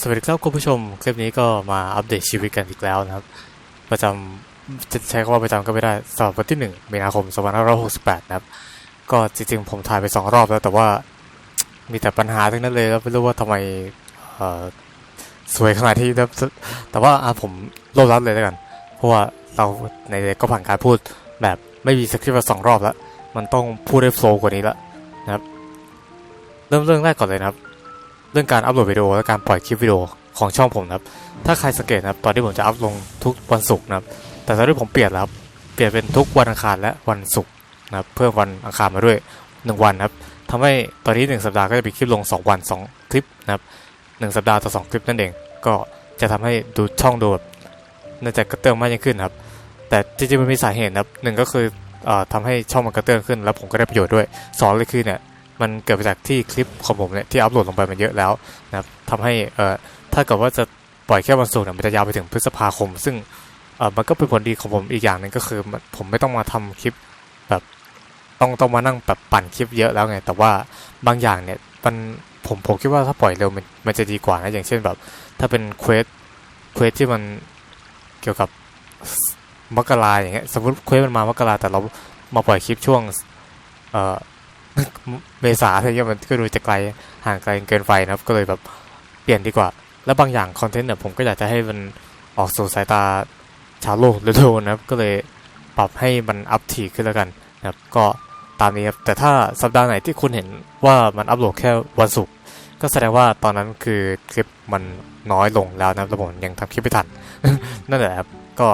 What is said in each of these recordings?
สวัสดีครับคุณผู้ชม คลิปนี้ก็มาอัปเดตชีวิตกันอีกแล้วนะครับ ประจำจะใช้คำว่าประจำก็ไม่ได้สำหรับวันที่ 1 มีนาคม2568 นะครับ ก็จริงๆ ผมถ่ายไป 2 รอบแล้วแต่ว่ามีแต่ปัญหาทั้งนั้นเลยแล้วไม่รู้ว่าทำไมอ่อสวยขนาดที่นะแต่ว่าผมโลดรับเลยแล้วกัน เพราะว่าเราในก็ผ่านการพูดแบบไม่มีสคริปต์มาสองรอบแล้ว มันต้องพูดได้โฟล์กว่านี้แล้วนะครับ เริ่มเรื่องแรกก่อนเลยนะครับ เรื่องการอัปโหลดวิดีโอและการปล่อยคลิปวิดีโอของช่องผมนะครับ ถ้าใครสังเกตนะครับตอนที่ผมจะอัพลงทุกวันศุกร์นะครับ แต่ตอนนี้ผมเปลี่ยนแล้วครับ เปลี่ยนเป็นทุกวันอังคารและวันศุกร์นะครับเพิ่มวันอังคารมาด้วย 1 วันนะครับทำให้ตอนนี้ 1 สัปดาห์ก็จะมีคลิปลง 2 วัน 2 คลิปนะครับ1สัปดาห์ต่อ2คลิปนั่นเอง ก็จะทำให้ดูช่องดูแบบน่าจะกระเตื้องมากยิ่งขึ้นครับ แต่จริงๆมันมีสาเหตุนะครับหนึ่งก็คือเอ่อทำให้ช่องมันกระเตื้องขึ้น แล้วผมก็ได้ประโยชน์ด้วยสองเลยคือเนี่ย มันเกิดมาจากที่คลิปของผมเนี่ยที่อัพโหลดลงไปมันเยอะแล้วนะครับทำให้เอ่อถ้าเกิดว่าจะปล่อยแค่วันศุกร์เนี่ยมันจะยาวไปถึงพฤษภาคม ซึ่งเอ่อมันก็เป็นผลดีของผมอีกอย่างหนึ่งก็คือ ผมไม่ต้องมาทำคลิปแบบต้องต้องมานั่งแบบปั่นคลิปเยอะแล้วไง แต่ว่าบางอย่างเนี่ยมันผมผมคิดว่าถ้าปล่อยเร็วมันมันจะดีกว่านะอย่างเช่นแบบ ถ้าเป็นเควสเควสที่มันเกี่ยวกับมกราอย่างเงี้ยสมมติเควสมันมามกราแต่เรามาปล่อยคลิปช่วงเอ่อ เมษาอะไรเงี้ยมันก็ดูจะไกลห่างไกลเกินไปนะครับ ก็เลยแบบเปลี่ยนดีกว่า แล้วบางอย่างคอนเทนต์เนี่ยผมก็อยากจะให้มันออกสู่สายตาชาวโลกเร็วๆนะครับ ก็เลยปรับให้มันอัพถี่ขึ้นแล้วกันนะครับ ก็ตามนี้ครับ แต่ถ้าสัปดาห์ไหนที่คุณเห็นว่ามันอัพโหลดแค่วันศุกร์ก็แสดงว่าตอนนั้นคือคลิปมันน้อยลงแล้วนะครับแล้วผมยังทำคลิปไม่ทัน นั่นแหละครับ ก็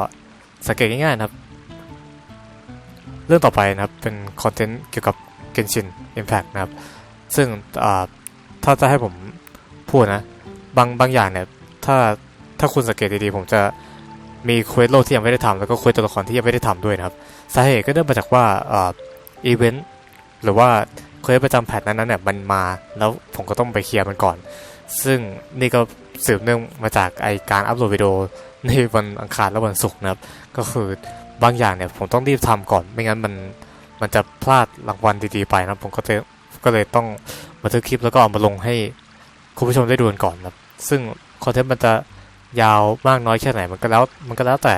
สังเกตง่ายๆนะครับ เรื่องต่อไปนะครับเป็นคอนเทนต์เกี่ยวกับ Genshin Impact นะครับ ซึ่งถ้าจะให้ผมพูดนะ บางบางอย่างเนี่ย ถ้าถ้าคุณสังเกตดีๆ ผมจะมีเควสโลกที่ยังไม่ได้ทำแล้วก็เควสตัวละครที่ยังไม่ได้ทำด้วยนะครับ สาเหตุก็เนื่องมาจากว่าอ่าอีเวนต์หรือว่าเควสประจำแพทนั้นๆเนี่ยมันมาแล้วผมก็ต้องไปเคลียร์มันก่อน ซึ่งนี่ก็สืบเนื่องมาจากไอการอัปโหลดวิดีโอในวันอังคารและวันศุกร์นะครับ ก็คือบางอย่างเนี่ยผมต้องรีบทำก่อน ไม่งั้นมัน มันจะพลาดรางวัลดีๆไปนะผมก็จะก็เลยต้องบันทึกคลิปแล้วก็เอามาลงให้คุณผู้ชมได้ดูกันก่อนนะครับซึ่งคอนเทนต์มันจะยาวมากน้อยแค่ไหนมันก็แล้วมันก็แล้วแต่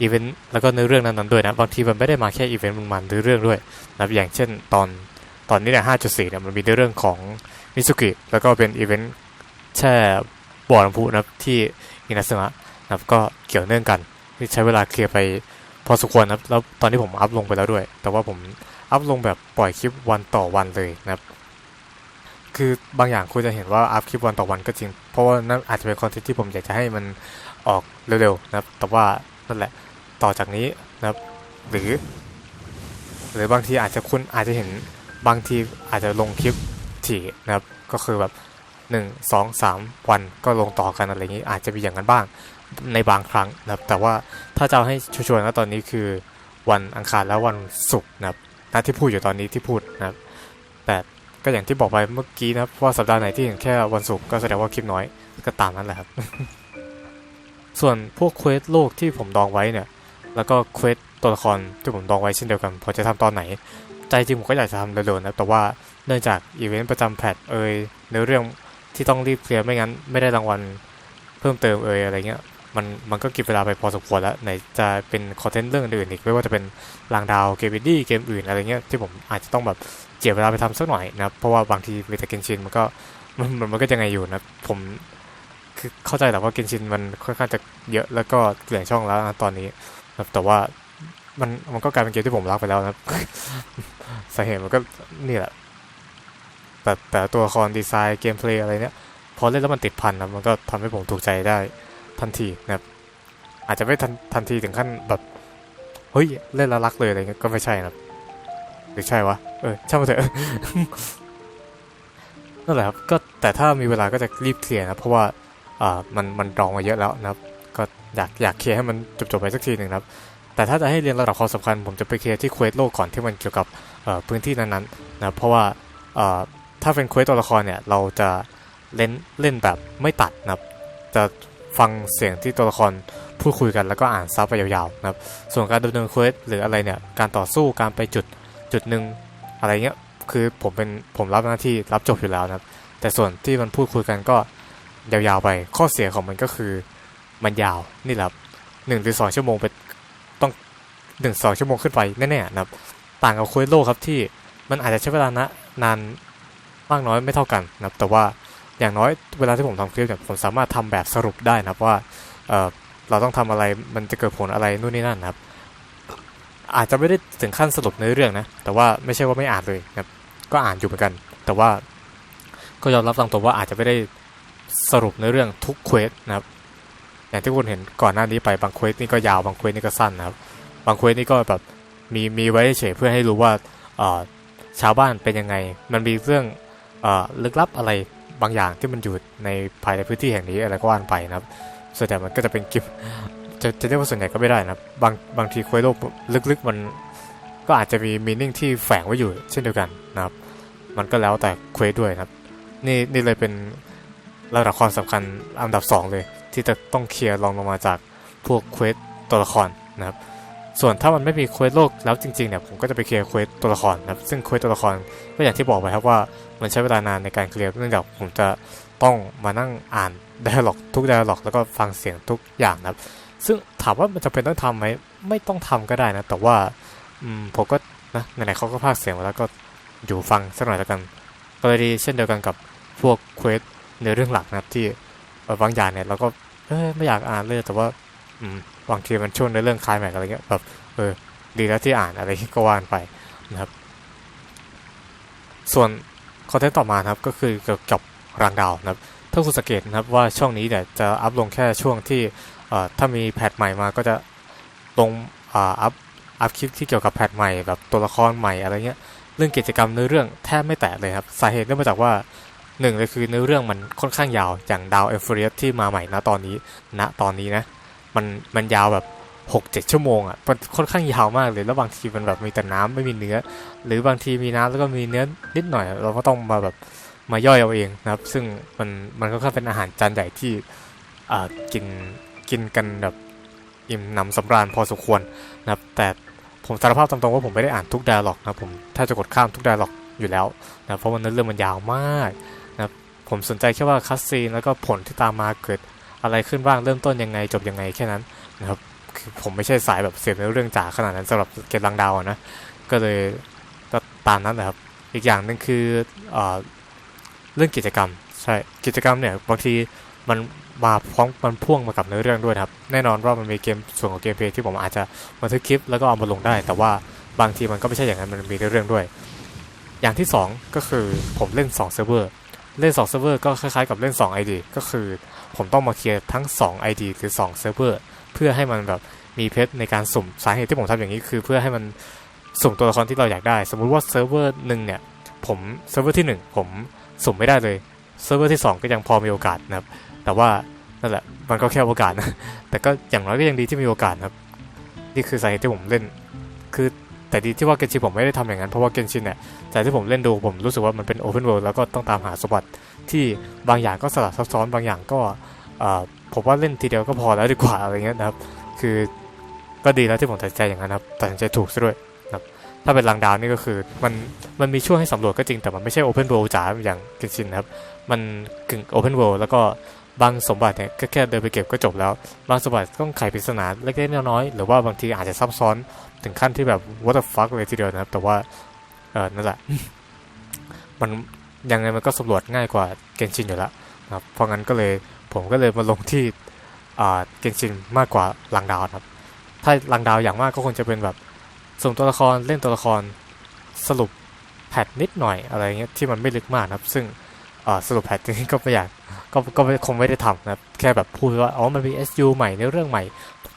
อีเวนต์แล้วก็เนื้อเรื่องนั้นๆด้วยนะบางทีมันไม่ได้มาแค่อีเวนต์มันมาเนื้อเรื่องด้วยนะอย่างเช่นตอนตอนนี้เนี่ย5.4เนี่ยมันมีเนื้อเรื่องของมิซุกิแล้วก็เป็นอีเวนต์แช่บ่อน้ำพุนะที่อินาซึมะนะก็เกี่ยวเนื่องกันที่ใช้เวลาเคลียร์ไป พอสมควรนะครับแล้วตอนที่ผมอัพลงไปแล้วด้วย แต่ว่าผมอัพลงแบบปล่อยคลิปวันต่อวันเลยนะครับคือบางอย่างคุณจะเห็นว่าอัพคลิปวันต่อวันก็จริง เพราะว่านั่นอาจจะเป็นคอนเทนต์ที่ผมอยากจะให้มันออกเร็วๆนะครับ แต่ว่านั่นแหละต่อจากนี้นะครับ หรือ หรือบางทีอาจจะคุณอาจจะเห็นบางทีอาจจะลงคลิปถี่นะครับ ก็คือแบบหนึ่งสองสามวันก็ลงต่อกันอะไรอย่างนี้อาจจะมีอย่างนั้นบ้าง ในบางครั้งนะครับ แต่ว่าถ้าจะให้ชัวร์ๆนะตอนนี้คือวันอังคารและวันศุกร์นะครับนะที่พูดอยู่ตอนนี้ที่พูดนะครับ แต่ก็อย่างที่บอกไปเมื่อกี้นะครับว่าสัปดาห์ไหนที่เห็นแค่วันศุกร์ก็แสดงว่าคลิปน้อยก็ตามนั้นแหละครับ ส่วนพวกเควสโลกที่ผมดองไว้เนี่ย แล้วก็เควสตัวละครที่ผมดองไว้เช่นเดียวกันพอจะทำตอนไหน ใจจริงผมก็อยากจะทำเร็วๆนะแต่ว่าเนื่องจากอีเวนต์ประจำแพทเอยเนื้อเรื่องที่ต้องรีบเคลียร์ไม่งั้น ไม่ได้รางวัลเพิ่มเติมเอยอะไรเงี้ย มันมันก็กินเวลาไปพอสมควรแล้วไหนจะเป็นคอนเทนต์เรื่องอื่นอีกไม่ว่าจะเป็นรางดาวเกมวินดี้เกมอื่นอะไรเงี้ยที่ผมอาจจะต้องแบบเจียเวลาไปทำสักหน่อยนะเพราะว่าบางทีเวทเกนชินมันก็มันมันก็ยังไงอยู่นะผมคือเข้าใจแต่ว่าเกนชินมันค่อนข้างจะเยอะแล้วก็เกลื่อนช่องแล้วนะตอนนี้นะแต่ว่ามันมันก็กลายเป็นเกมที่ผมรักไปแล้วนะสาเหตุมันก็นี่แหละแต่แต่ตัวละครดีไซน์เกมเพลย์อะไรเนี้ยพอเล่นแล้วมันติดพันนะมันก็ทำให้ผมถูกใจได้ ทันทีนะครับ อาจจะไม่ทันทันทีถึงขั้นแบบเฮ้ยเล่นแล้วรักเลยอะไรเงี้ยก็ไม่ใช่นะครับหรือใช่วะเออช่างมันเถอะนั่นแหละครับก็แต่ถ้ามีเวลาก็จะรีบเคลียร์นะเพราะว่าอ่ามันมันดองมาเยอะแล้วนะครับ ก็อยากอยากเคลียร์ให้มันจบๆไปสักทีหนึ่งครับ แต่ถ้าจะให้เรียนระดับความสำคัญ ผมจะไปเคลียร์ที่เควสโลกก่อนที่มันเกี่ยวกับพื้นที่นั้นๆนะเพราะว่าถ้าเป็นเควสตัวละครเนี่ยเราจะเล่นเล่นแบบไม่ตัดนะครับจะ ฟังเสียงที่ตัวละครพูดคุยกันแล้วก็อ่านซับไปยาวๆนะครับ ส่วนการดำเนินเควสหรืออะไรเนี่ย การต่อสู้การไปจุดจุดหนึ่งอะไรเงี้ย คือผมเป็นผมรับหน้าที่รับจบอยู่แล้วนะครับ แต่ส่วนที่มันพูดคุยกันก็ยาวๆไป ข้อเสียของมันก็คือมันยาวนี่แหละหนึ่งถึงสองชั่วโมงเป็นต้องหนึ่งสองชั่วโมงขึ้นไปแน่ๆนะครับ ต่างกับคุยโลกครับที่มันอาจจะใช้เวลานะนานมากน้อยไม่เท่ากันนะครับ แต่ว่า อย่างน้อยเวลาที่ผมทำคลิปเนี่ยผมสามารถทำแบบสรุปได้นะครับว่าเเราต้องทำอะไรมันจะเกิดผลอะไรนู่นนี่นั่นนะครับ อาจจะไม่ได้ถึงขั้นสรุปในเรื่องนะ แต่ว่าไม่ใช่ว่าไม่อ่านเลยนะครับ ก็อ่านอยู่เหมือนกัน แต่ว่าก็ยอมรับตามตรงว่าอาจจะไม่ได้สรุปในเรื่องทุกเควสนะครับ อย่างที่คุณเห็นก่อนหน้านี้ไปบางเควสนี่ก็ยาวบางเควสนี่ก็สั้นนะครับ บางเควสนี่ก็แบบมีมีไว้เฉยเพื่อให้รู้ว่าชาวบ้านเป็นยังไง มันมีเรื่องอลึกลับอะไร บางอย่างที่มันอยู่ในภายในพื้นที่แห่งนี้อะไรก็ว่านไปนะครับ ส่วนใหญ่มันก็จะเป็นกิฟจะจะเรียกว่าส่วนใหญ่ก็ไม่ได้นะครับ บางบางทีเควสโลกลึกๆมันก็อาจจะมีมีนิ่งที่แฝงไว้อยู่เช่นเดียวกันนะครับ มันก็แล้วแต่เควสด้วยนะครับนี่นี่เลยเป็นระดับความสำคัญอันดับสองเลย ที่จะต้องเคลียร์รองลงมาจากพวกเควสตัวละครนะครับ ส่วนถ้ามันไม่มีเควสโลกแล้วจริงๆเนี่ยผมก็จะไปเคลียร์เควสตัวละครนะครับซึ่งเควสตัวละครก็อย่างที่บอกไปครับว่ามันใช้เวลานานในการเคลียร์เนื่องจากผมจะต้องมานั่งอ่านไดอะล็อกทุกไดอะล็อกแล้วก็ฟังเสียงทุกอย่างนะครับ ซึ่งถามว่ามันจะเป็นต้องทำไหมไม่ต้องทำก็ได้นะ แต่ว่าอืมผมก็นะไหนๆเขาก็พากเสียงมาแล้วก็อยู่ฟังสักหน่อยแล้วกันกรณีเช่นเดียวกันกับพวกเควสในเรื่องหลักนะครับที่บางอย่างเนี่ยเราก็ไม่อยากอ่านเลยแต่ว่าอืม บางทีมันช่วงในเรื่องคลายแม็กอะไรเงี้ยแบบเออดีแล้วที่อ่านอะไรก็ว่านไปนะครับ ส่วนคอนเทนต์ต่อมาครับก็คือเกี่ยวกับรางดาวนะครับ ถ้าคุณสังเกตนะครับว่าช่องนี้เนี่ยจะอัพลงแค่ช่วงที่เอ่อถ้ามีแพทใหม่มาก็จะลงอ่าอัพอัพคลิปที่เกี่ยวกับแพทใหม่แบบตัวละครใหม่อะไรเงี้ยเรื่องกิจกรรมเนื้อเรื่องแทบไม่แตะเลยครับสาเหตุเนื่องมาจากว่าหนึ่งเลยคือเนื้อเรื่องมันค่อนข้างยาวอย่างดาวเอฟเฟรียสที่มาใหม่ณตอนนี้ณตอนนี้นะ มันมันยาวแบบหกเจ็ดชั่วโมงอะมันค่อนข้างยาวมากเลย แล้วบางทีมันแบบมีแต่น้ำไม่มีเนื้อ หรือบางทีมีน้ำแล้วก็มีเนื้อนิดหน่อย เราก็ต้องมาแบบมาย่อยเอาเองนะครับ ซึ่งมันมันก็ค่อนข้างเป็นอาหารจานใหญ่ที่อ่ากินกินกันแบบอิ่มหนำสำราญพอสมควรนะครับ แต่ผมสารภาพตรงๆว่าผมไม่ได้อ่านทุกดอะล็อกนะผมแทบจะกดข้ามทุกดอะล็อกอยู่แล้วนะเพราะว่าเนื้อเรื่องมันยาวมากนะครับผมสนใจแค่ว่าคัสซีนแล้วก็ผลที่ตามมาเกิด อะไรขึ้นบ้างเริ่มต้นยังไงจบยังไงแค่นั้นนะครับคือผมไม่ใช่สายแบบเสียบเนื้อเรื่องจ๋าขนาดนั้นสำหรับเกมลังดาวนะก็เลยก็ตามนั้นนะครับ อีกอย่างหนึ่งคือเอเรื่องกิจกรรมใช่กิจกรรมเนี่ยบางทีมันมาพร้อมมันพ่วงมากับเนื้อเรื่องด้วยครับ แน่นอนว่ามันมีเกมส่วนของเกมเพลย์ที่ผมอาจจะบันทึกคลิปแล้วก็เอามาลงได้ แต่ว่าบางทีมันก็ไม่ใช่อย่างนั้นมันมีเนื้อเรื่องด้วย อย่างที่สองก็คือผมเล่น2เซิร์ฟเวอร์เล่น2เซิร์ฟเวอร์ก็คล้ายๆกับเล่น2 ID ก็คือ ผมต้องมาเคลียร์ทั้ง 2 ID หรือ2เซิร์ฟเวอร์เพื่อให้มันแบบมีเพชรในการสุ่มสาเหตุที่ผมทำอย่างนี้คือเพื่อให้มันสุ่มตัวละครที่เราอยากได้ สมมุติว่าเซิร์ฟเวอร์หนึ่งเนี่ยผมเซิร์ฟเวอร์ที่ 1 ผมสุ่มไม่ได้เลยเซิร์ฟเวอร์ที่ 2 ก็ยังพอมีโอกาสนะครับ แต่ว่านั่นแหละมันก็แค่โอกาสนะ แต่ก็อย่างน้อยก็ยังดีที่มีโอกาสนะครับ นี่คือสาเหตุที่ผมเล่น คือแต่ดีที่ว่าเกนชินผมไม่ได้ทำอย่างนั้น เพราะว่าเกนชินเนี่ยจากที่ผมเล่นดูผมรู้สึกว่ามันเป็นโอเพนเวิลด์แล้วก็ต้องตามหาสมบัติ ที่บางอย่างก็สลับซับซ้อนบางอย่างก็ผมว่าเล่นทีเดียวก็พอแล้วดีกว่าอะไรเงี้ยนะครับ คือก็ดีแล้วที่ผมตัดใจอย่างนั้นครับตัดใจถูกซะด้วยนะถ้าเป็นลังดาวนี่ก็คือมันมันมีช่วงให้สำรวจก็จริงแต่มันไม่ใช่โอเพนเวิลด์จ๋าอย่างเกนชินนะครับ มันกึ่งโอเพนเวิลด์แล้วก็บางสมบัติเนี่ยก็แค่เดินไปเก็บก็จบแล้ว บางสมบัติต้องไขปริศนาเล็กๆน้อยๆหรือว่าบางทีอาจจะซับซ้อนถึงขั้นที่แบบ what the fuck เลยทีเดียวนะครับ แต่ว่าเออนั่นแหละมัน ยังไงมันก็สำรวจง่ายกว่าเกนชินอยู่แล้วนะครับเพราะงั้นก็เลยผมก็เลยมาลงที่เกนชินมากกว่าลังดาวครับ ถ้าลังดาวอย่างมากก็คงจะเป็นแบบส่งตัวละครเล่นตัวละครสรุปแพทนิดหน่อยอะไรเงี้ยที่มันไม่ลึกมากนะครับ ซึ่งสรุปแพทจริงก็ไม่อยากก็ก็คงไม่ได้ทำนะครับแค่แบบพูดว่าอ๋อมันมี SU ใหม่ในเรื่องใหม่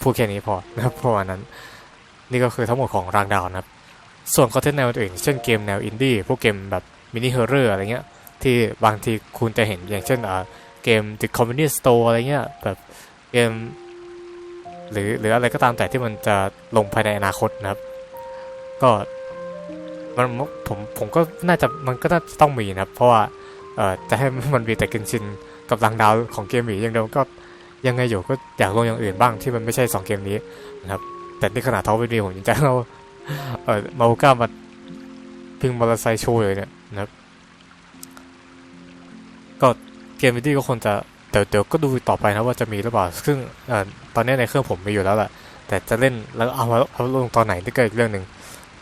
พูดแค่นี้พอนะครับเพราะว่านั้น นี่ก็คือทั้งหมดของรางดาวนะครับ ส่วนคอนเทนต์แนวอื่น เช่นเกมแนวอินดี้พวกเกมแบบ มินิเฮอร์เรอร์อะไรเงี้ย ที่บางทีคุณจะเห็นอย่างเช่นอ่าเกม The Convenience Store อะไรเงี้ยแบบเกม หรือหรืออะไรก็ตามแต่ที่มันจะลงภายในอนาคตนะครับ ก็มันผมผมก็น่าจะมันก็น่าจะต้องมีนะครับ เพราะว่าเอ่อจะให้มันมีแต่กินชินกับลังดาวของเกมหมีอย่างเดียวก็ยังไงอยู่ก็อยากลงอย่างอื่นบ้างที่มันไม่ใช่สองเกมนี้นะครับ แต่นี่ขนาดเท้าไม่มีผมยังจะเอาเออมาอุก้ามาพิงมอเตอร์ไซค์โชว์เลยเนี่ย ก็เกมวิดีก็คงจะเดี๋ยวเดี๋ยวก็ดูต่อไปนะว่าจะมีหรือเปล่า ซึ่งอตอนนี้ในเครื่องผมมีอยู่แล้วแหละ แต่จะเล่นแล้วเอามาเอาลงตอนไหนนี่ก็อีกเรื่องหนึ่ง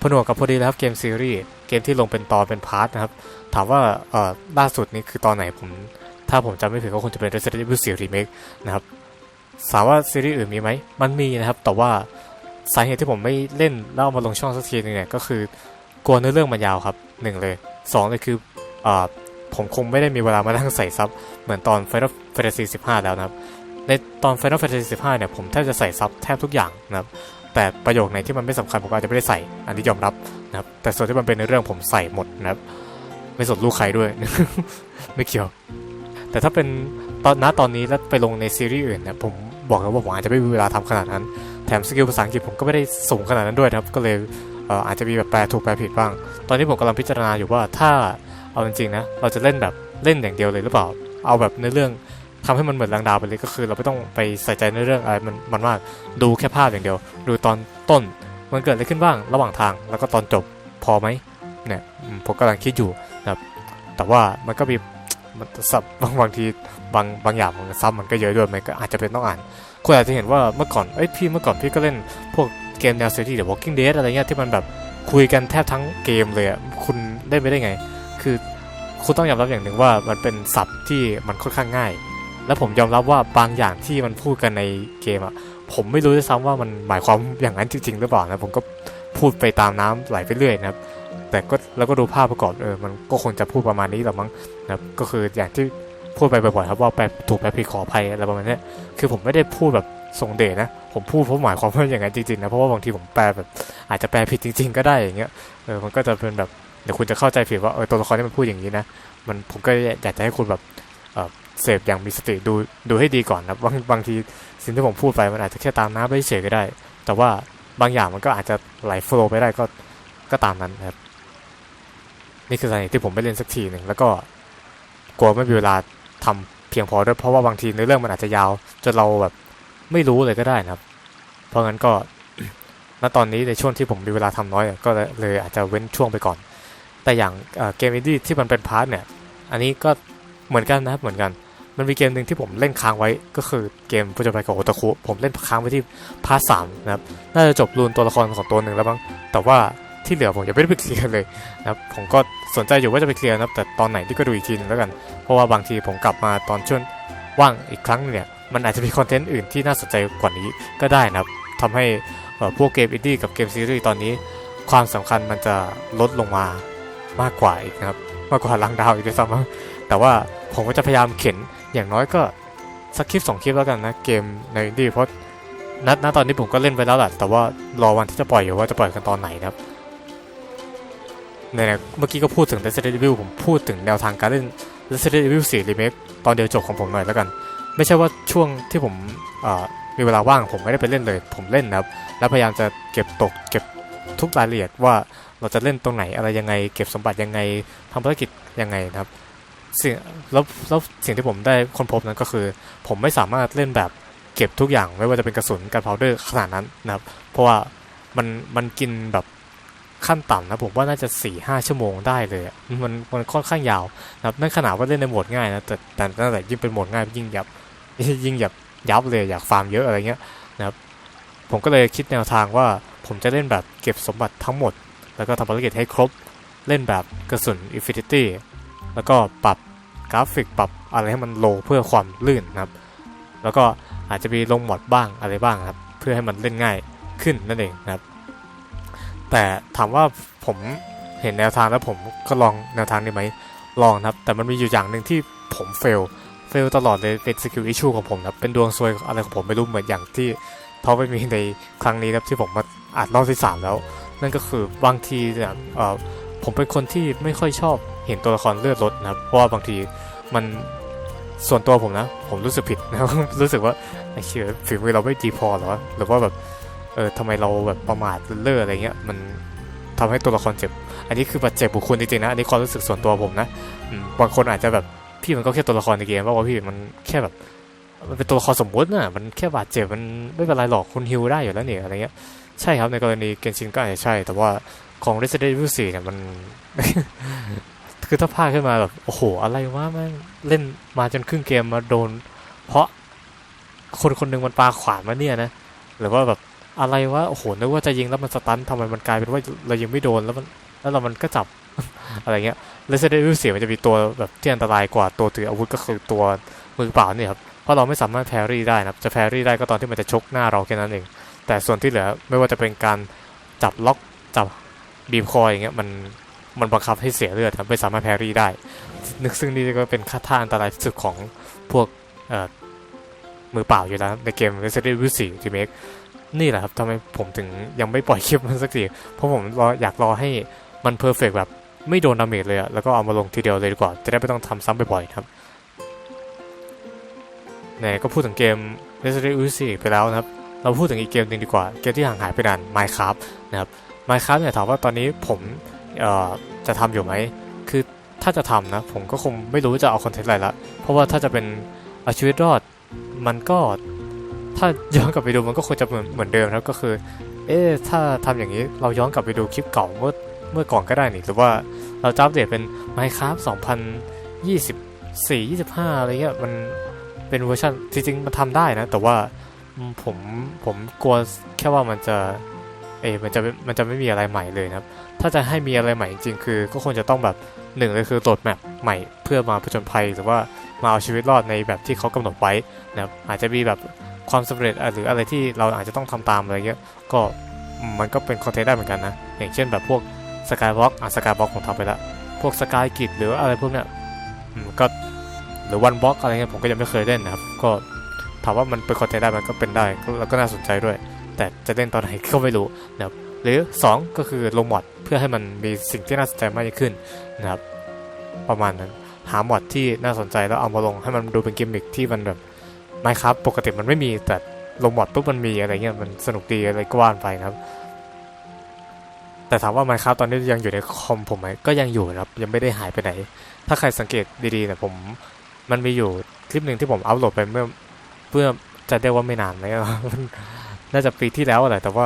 ผนวกกับพอดีแล้วครับเกมซีรีส์เกมที่ลงเป็นตอนเป็นพาร์ทนะครับ ถามว่าเอ่อล่าสุดนี้คือตอนไหนผม ถ้าผมจำไม่ผิดก็คงจะเป็น Resident Evil 4 Remake นะครับถามว่าซีรีส์อื่นมีไหม มันมีนะครับ แต่ว่าสาเหตุที่ผมไม่เล่นแล้วเอามาลงช่องสักทีนึงเนี่ยก็คือกลัวเนื้อเรื่องมันยาวครับหนึ่งเลยสองเลยคืออ่อ ผมคงไม่ได้มีเวลามานั่งใส่ซับเหมือนตอน Final Fantasy 15 แล้วนะครับ ในตอน Final Fantasy 15 เนี่ยผมแทบจะใส่ซับแทบทุกอย่างนะครับ แต่ประโยคไหนที่มันไม่สำคัญผมก็อาจจะไม่ได้ใส่ อันนี้ยอมรับนะครับ แต่ส่วนที่มันเป็นในเรื่องผมใส่หมดนะครับ ไม่สนลูกใครด้วย ไม่เกี่ยว แต่ถ้าเป็นตอนณตอนนี้แล้วไปลงในซีรีส์อื่นเนี่ยผมบอกเลยว่าผมอาจจะไม่มีเวลาทำขนาดนั้น แถมสกิลภาษาอังกฤษผมก็ไม่ได้สูงขนาดนั้นด้วยนะครับ ก็เลยเอออาจจะมีแบบแปลถูกแปลผิดบ้าง ตอนนี้ผมกำลังพิจารณาอยู่ว่าถ้า เอาจริงๆนะ เราจะเล่นแบบเล่นอย่างเดียวเลยหรือเปล่า เอาแบบในเรื่องทำให้มันเหมือนแรงดาวไปเลยก็คือ เราไม่ต้องไปใส่ใจในเรื่องอะไรมันมันมากดูแค่ภาพอย่างเดียว ดูตอนต้นมันเกิดอะไรขึ้นบ้างระหว่างทางแล้วก็ตอนจบพอไหมเนี่ยผมกำลังคิดอยู่นะครับแต่ว่ามันก็มีมันสับบางบางทีบางบางอย่างมันซ้ำมันก็เยอะด้วยมันก็อาจจะเป็นต้องอ่านคุณอาจจะเห็นว่าเมื่อก่อนเอ้ยพี่เมื่อก่อนพี่ก็เล่นพวกเกมแนวซีรีส์ The Walking Dead อะไรเงี้ยที่มันแบบคุยกันแทบทั้งเกมเลยอะคุณเล่นไม่ได้ไง คือคุณต้องยอมรับอย่างหนึ่งว่ามันเป็นศัพท์ที่มันค่อนข้างง่าย และผมยอมรับว่าบางอย่างที่มันพูดกันในเกมอะผมไม่รู้ด้วยซ้ำว่ามันหมายความอย่างนั้นจริงๆหรือเปล่านะผมก็พูดไปตามน้ำไหลไปเรื่อยนะครับ แต่ก็แล้วก็ดูภาพประกอบเออมันก็คงจะพูดประมาณนี้หละมั้งนะครับก็คืออย่างที่พูดไปบ่อยๆครับว่าแปลถูกแปลผิดขออภัยอะไรประมาณนี้คือผมไม่ได้พูดแบบทรงเดชนะ ผมพูดเพราะหมายความว่าอย่างนั้นจริงๆนะเพราะว่าบางทีผมแปลแบบอาจจะแปลผิดจริง ๆ ก็ได้อย่างเงี้ยเออมันก็จะเป็นแบบ เดี๋ยวคุณจะเข้าใจผิดว่าเออตัวละครที่มันพูดอย่างนี้นะมันผมก็อยากจะให้คุณแบบเเสพอย่างมีสติดูดูให้ดีก่อนนะบางบางทีสิ่งที่ผมพูดไปมันอาจจะแค่ตามน้ำไปเฉยก็ได้ แต่ว่าบางอย่างมันก็อาจจะไหลโฟล์ไปได้ก็ก็ตามนั้นนะครับ นี่คือสาเหตุที่ผมไม่เล่นสักทีหนึ่งแล้วก็กลัวไม่มีเวลาทำเพียงพอด้วยเพราะว่าบางทีในเรื่องมันอาจจะยาวจนเราแบบไม่รู้เลยก็ได้นะครับ เพราะงั้นก็ณตอนนี้ในช่วงที่ผมมีเวลาทำน้อยก็เลยอาจจะเว้นช่วงไปก่อน แต่อย่างเกมอินดี้ที่มันเป็นพาร์ทเนี่ย อันนี้ก็เหมือนกันนะครับเหมือนกัน มันมีเกมหนึ่งที่ผมเล่นค้างไว้ก็คือเกมผู้จำไปกับโอตาคุผมเล่นค้างไว้ที่พาร์ทสามนะครับน่าจะจบรูนตัวละครของตัวหนึ่งแล้วบ้างแต่ว่าที่เหลือผมยังไม่ได้ไปเคลียร์เลยนะครับผมก็สนใจอยู่ว่าจะไปเคลียร์นะครับแต่ตอนไหนที่ก็ดูอีกทีนึงแล้วกัน เพราะว่าบางทีผมกลับมาตอนช่วงว่างอีกครั้งเนี่ยมันอาจจะมีคอนเทนต์อื่นที่น่าสนใจกว่านี้ก็ได้นะครับทำให้พวกเกมอินดี้กับเกมซีรีส์ตอนนี้ ความสำคัญมันจะลดลงมา มากกว่าอีกนะครับ มากกว่าลังดาวอีกด้วยซ้ำแต่ว่าผมก็จะพยายามเข็นอย่างน้อยก็สักคลิปสองคลิปแล้วกันนะเกมในอินดี้เพราะนัดณตอนนี้ผมก็เล่นไปแล้วแหละแต่ว่ารอวันที่จะปล่อยอยู่ว่าจะปล่อยกันตอนไหนนะครับเนี่ยเมื่อกี้ก็พูดถึง Resident Evil ผมพูดถึงแนวทางการเล่น Resident Evil 4 Remake ตอนเดียวจบของผมหน่อยแล้วกัน ไม่ใช่ว่าช่วงที่ผมมีเวลาว่างผมไม่ได้ไปเล่นเลย ผมเล่นนะครับ แล้วพยายามจะเก็บตกเก็บทุกรายละเอียดว่า เราจะเล่นตรงไหนอะไรยังไง เก็บสมบัติยังไงทำภารกิจยังไงนะครับสิ่งแล้วแล้วสิ่งที่ผมได้ค้นพบนั้นก็คือ ผมไม่สามารถเล่นแบบเก็บทุกอย่างไม่ว่าจะเป็นกระสุนการพาวเดอร์ขนาดนั้นนะครับ เพราะว่ามันมันกินแบบขั้นต่ำนะผมว่าน่าจะ4ี่ห้าชั่วโมงได้เลยมันมันค่อนข้างยาวนะครับนั่นขนาดว่าเล่นในโหมดง่ายนะแต่แต่นั่นแหละยิ่งเป็นโหมดง่ายยิ่งยับยิ่งยับยับเลยอยากฟาร์มเยอะอะไรเงี้ยนะครับผมก็เลยคิดแนวทางว่าผมจะเล่นแบบเก็บสมบัติทั้งหมด แล้วก็ทำภารกิจให้ครบเล่นแบบกระสุน Infinity แล้วก็ปรับกราฟิกปรับอะไรให้มันโลเพื่อความลื่นนะครับ แล้วก็อาจจะมีลงหมดบ้างอะไรบ้างครับ เพื่อให้มันเล่นง่ายขึ้นนั่นเองนะครับ แต่ถามว่าผมเห็นแนวทางแล้วผมก็ลองแนวทางนี้ไหมลองครับ แต่มันมีอยู่อย่างหนึ่งที่ผมเฟลเฟลตลอดเลยเป็นสกิลอิชูของผมครับ เป็นดวงซวยอะไรของผมไม่รู้เหมือนอย่างที่เขาไปมีในครั้งนี้ครับที่ผมมาอัดรอบที่สามแล้ว นั่นก็คือบางทีเนี่ยผมเป็นคนที่ไม่ค่อยชอบเห็นตัวละครเลือดลดนะครับ เพราะว่าบางทีมันส่วนตัวผมนะ ผมรู้สึกผิดนะรู้สึกว่าไอ้เชื่อฝีมือเราไม่ดีพอเหรอหรือว่าแบบเออทำไมเราแบบประมาทเลิศอะไรเงี้ยมันทำให้ตัวละครเจ็บ อันนี้คือปัจเจ็บบุคคลจริงๆนะ อันนี้ความรู้สึกส่วนตัวผมนะบางคนอาจจะแบบพี่มันก็แค่ตัวละครในเกมว่าว่าพี่มันแค่แบบมันเป็นตัวละครสมมุติน่ะมันแค่บาดเจ็บมันไม่เป็นไรหรอกคุณฮิวได้อยู่แล้วเนี่ยอะไรเงี้ย ใช่ครับในกรณีเกนชินก็อาจจะใช่ แต่ว่าของ Resident Evil 4เนี่ยมัน คือถ้าพลาดขึ้นมาแบบ โอ้โห อะไรวะม่งเล่นมาจนครึ่งเกมมาโดน เพราะคนคนหนึ่งมันปาขวานมาเนี่ยนะ หรือว่าแบบอะไรวะ โอ้โห นึกว่าจะยิงแล้วมันสตันทำไมมันกลายเป็นว่าเรายิงไม่โดนแล้วมัน แล้วเรามันก็จับ อะไรเงี้ย Resident Evil 4มันจะมีตัวแบบที่อันตรายกว่าตัวถืออาวุธก็คือตัวมือเปล่าเนี่ยครับ เพราะเราไม่สามารถแพรรี่ได้นะจะแพรรี่ได้ก็ตอนที่มันจะชกหน้าเราแค่นั้นเอง แต่ส่วนที่เหลือไม่ว่าจะเป็นการจับล็อกจับบีบคออย่างเงี้ยมันมันบังคับให้เสียเลือดครับไม่สามารถแพรรี่ได้ นึกซึ่งนี่ก็เป็นค่าท่าอันตรายที่สุดของพวกเอ่อมือเปล่าอยู่แล้วในเกม Resident Evil 4 Remake นี่แหละครับทำไมผมถึงยังไม่ปล่อยคลิปมันสักทีเพราะผมรออยากรอให้มันเพอร์เฟกแบบไม่โดนดาเมจเลยอะแล้วก็เอามาลงทีเดียวเลยดีกว่า จะได้ไม่ต้องทำซ้ำบ่อยๆครับไหนก็พูดถึงเกม Resident Evil 4 ไปแล้วนะครับ เราพูดถึงอีกเกมหนึ่งดีกว่า เกมที่ห่างหายไปนาน Minecraft นะครับ Minecraft เนี่ยถามว่าตอนนี้ผมจะทำอยู่ไหม คือถ้าจะทำนะ ผมก็คงไม่รู้จะเอาคอนเทนต์อะไรละ เพราะว่าถ้าจะเป็นเอาชีวิตรอด มันก็ ถ้าย้อนกลับไปดูมันก็คงจะเหมือนเหมือนเดิมครับ ก็คือ เอ๊ะ ถ้าทำอย่างนี้เราย้อนกลับไปดูคลิปเก่าเมื่อเมื่อก่อนก็ได้นี่หรือว่าเราจะอัปเดตเป็น Minecraft 2024 25 อะไรเงี้ย มันเป็นเวอร์ชันจริงๆ มันทำได้นะ แต่ว่า ผมผมกลัวแค่ว่ามันจะเอมันจะมันจะไม่มีอะไรใหม่เลยนะครับ ถ้าจะให้มีอะไรใหม่จริงๆคือ ก็คงจะต้องแบบหนึ่งเลยคือโหลดแมปใหม่เพื่อมาผจญภัย หรือว่ามาเอาชีวิตรอดในแบบที่เขากำหนดไว้นะครับอาจจะมีแบบความสำเร็จอะหรืออะไรที่เราอาจจะต้องทำตามอะไรเงี้ยก็มันก็เป็นคอนเทนต์ได้เหมือนกันนะ อย่างเช่นแบบพวกสกายบล็อกอะสกายบล็อกผมทำไปล้วพวกสกายกิจหรืออะไรพวกเนี้ยก็หรือวันบล็อกอะไรเงี้ยผมก็ยังไม่เคยเล่นนะครับ ก็ ถามว่ามันเป็นคอนเทนต์ได้มันก็เป็นได้แล้วก็น่าสนใจด้วย แต่จะเล่นตอนไหนก็ไม่รู้นะครับหรือ 2 ก็คือลงมอดเพื่อให้มันมีสิ่งที่น่าสนใจมากยิ่งขึ้นนะครับประมาณนั้นหามอดที่น่าสนใจแล้วเอามาลงให้มันดูเป็นกิมมิคที่มันแบบไม่ครับปกติมันไม่มีแต่ลงมอดปุ๊บมันมีอะไรเงี้ยมันสนุกดีอะไรก็ว่านไปนะครับ แต่ถามว่า Minecraft ตอนนี้ยังอยู่ในคอมผมไหมก็ยังอยู่นะครับยังไม่ได้หายไปไหน ถ้าใครสังเกตดีๆนี่ยผมมันมีอยู่คลิปหนึ่งที่ผมอัพโหลดไปเมื่อ เพื่อจะได้ว่าไม่นานไหมน่าจะปีที่แล้วแหละแต่ว่า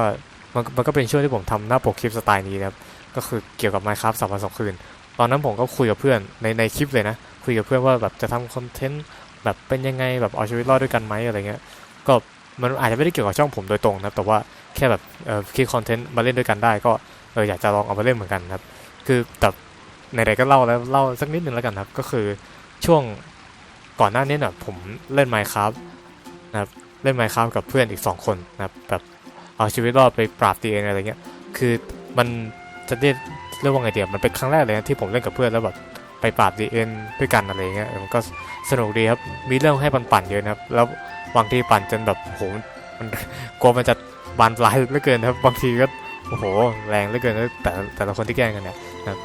มันมันก็เป็นช่วงที่ผมทำหน้าปกคลิปสไตล์นี้นะครับก็คือเกี่ยวกับ Minecraft สามวันสองคืน ตอนนั้นผมก็คุยกับเพื่อนในในคลิปเลยนะ คุยกับเพื่อนว่าแบบจะทำคอนเทนต์แบบเป็นยังไงแบบเอาชีวิตรอดด้วยกันไหมอะไรเงี้ย ก็มันอาจจะไม่ได้เกี่ยวกับช่องผมโดยตรงนะ แต่ว่าแค่แบบเออคิดคอนเทนต์มาเล่นด้วยกันได้ ก็เอออยากจะลองเอามาเล่นเหมือนกันครับ คือแต่ในใดก็เล่าแล้วเล่าสักนิดนึงแล้วกันครับ ก็คือช่วงก่อนหน้านี้น่ะผมเล่น Minecraft นะครับเล่น Minecraft กับเพื่อนอีก 2 คนนะครับแบบเอาชีวิตรอดไปปราบตีเองอะไรเงี้ยคือมันจะเรียกเรียกว่าไงเดียวมันเป็นครั้งแรกเลยนะที่ผมเล่นกับเพื่อนแล้วแบบไปปราบดีเอ็นด้วยกันอะไรเงี้ยมันก็สนุกดีครับมีเรื่องให้ปั่นๆเยอะนะครับแล้วบางทีปั่นจนแบบโหมันกลัวมันจะบานปลายเหลือเกินนะครับบางทีก็โอ้โหแรงเหลือเกินแต่แต่ละคนที่แกล้งกันเนี่ยนะ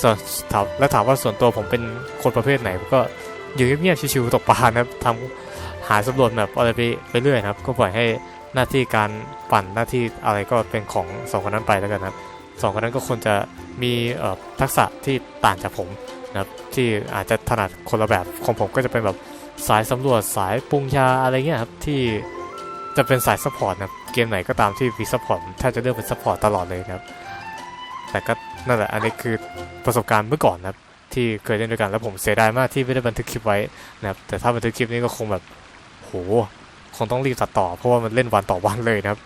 ส่วนถามแล้วถามว่าส่วนตัวผมเป็นคนประเภทไหนก็อยู่เงียบๆชิวๆตกปลานะครับทำ หาสำรวจแบบอะไรไปไปเรื่อยครับ ก็ปล่อยให้หน้าที่การปั่นหน้าที่อะไรก็เป็นของสองคนนั้นไปแล้วกันครับสองคนนั้นก็ควรจะมีทักษะที่ต่างจากผมนะครับที่อาจจะถนัดคนละแบบของผมก็จะเป็นแบบสายสำรวจสายปรุงยาอะไรเงี้ยครับที่จะเป็นสายซัพพอร์ตนะเกมไหนก็ตามที่มีซัพพอร์ตถ้าจะเลือกเป็นซัพพอร์ตตลอดเลยครับ แต่ก็นั่นแหละอันนี้คือประสบการณ์เมื่อก่อนนะครับที่เคยเล่นด้วยกันแล้วผมเสียดายมากที่ไม่ได้บันทึกคลิปไว้นะครับแต่ถ้าบันทึกคลิปนี้ก็คงแบบ โหคงต้องรีบตัดต่อเพราะว่ามันเล่นวันต่อวันเลยนะครับ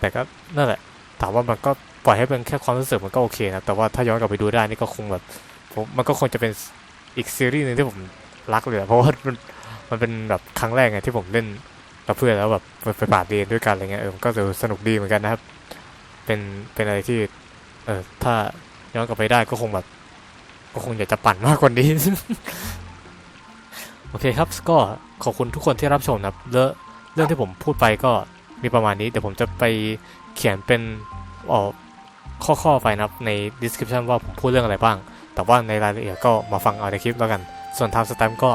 แต่ก็นั่นแหละถามว่ามันก็ปล่อยให้เป็นแค่ความรู้สึกมันก็โอเคนะแต่ว่าถ้าย้อนกลับไปดูได้นี่ก็คงแบบผมมันก็คงจะเป็นอีกซีรีส์หนึงที่ผมรักเลยอะเพราะว่ามันมันเป็นแบบครั้งแรกไงที่ผมเล่นกับเพื่อนแล้วแบบไปปราบเรียนด้วยกันอะไรเงี้ยเออมันก็จะสนุกดีเหมือนกันนะครับ เป็นเป็นอะไรที่ เออถ้าย้อนกลับไปได้ก็คงแบบ ก็คงอยากจะปั่นมากกว่านี้ โอเคครับก็ขอบคุณทุกคนที่รับชมนะครับเรื่องเรื่องที่ผมพูดไปก็มีประมาณนี้เดี๋ยวผมจะไปเขียนเป็นออกข้อๆไปนะครับใน description ว่าผมพูดเรื่องอะไรบ้าง แต่ว่าในรายละเอียดก็มาฟังเอาในคลิปแล้วกัน ส่วนทำสแตมก็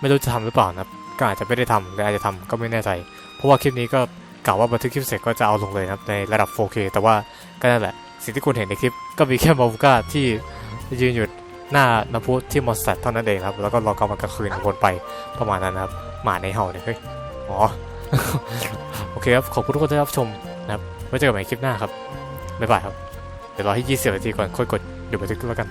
ไม่รู้จะทำหรือเปล่านะครับ ก็อาจจะไม่ได้ทำหรืออาจจะทำก็ไม่แน่ใจ เพราะว่าคลิปนี้ก็กล่าวว่าบันทึกคลิปเสร็จก็จะเอาลงเลยนะครับในระดับ 4K แต่ว่าก็นั่นแหละ สิ่งที่คุณเห็นในคลิปก็มีแค่มาบูก้าที่ยืนอยู่ หน้าน้ำพุที่มอสเตอร์เท่านั้นเองครับ แล้วก็รอกำลันกลางคืนวนไปประมาณนั้นครับ หมาในเห่าเนี่ยเฮ้ยอ๋อโอเคครับ ขอบคุณทุกคนที่รับชมนะครับไว้เจอกันใหม่คลิปหน้าครับบ๊ายบายครับ เดี๋ยวรอให้ 20 นาทีก่อนค่อยกดอยุดบันทึกแล้วกัน